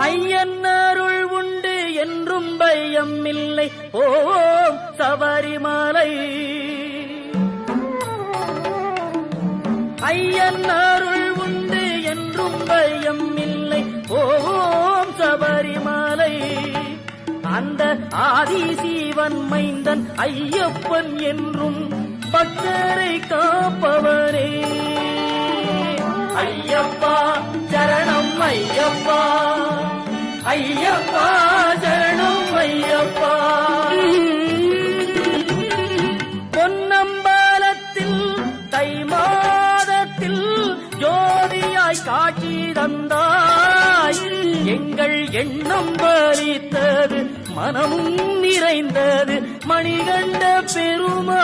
ஐயன் அருள் உண்டு என்றும் பையம் இல்லை. ஓம் சபரிமலை. ஐயன் அருள் உண்டு என்றும் பையம் இல்லை. ஓம் சபரிமலை. அந்த ஆதிசீவன் மைந்தன் ஐயப்பன் என்றும் பக்தரை காப்பவரே. ஐயப்பா சரணம் ஐயப்பா. ஐயப்பா சரணம் ஐயப்பா. பொன்னம்பாலத்தில் தை மாதத்தில் ஜோதியாய் காட்சி தந்தாய். எங்கள் எண்ணம் பறித்தது மனமும் நிறைந்தது மணிகண்ட பெருமா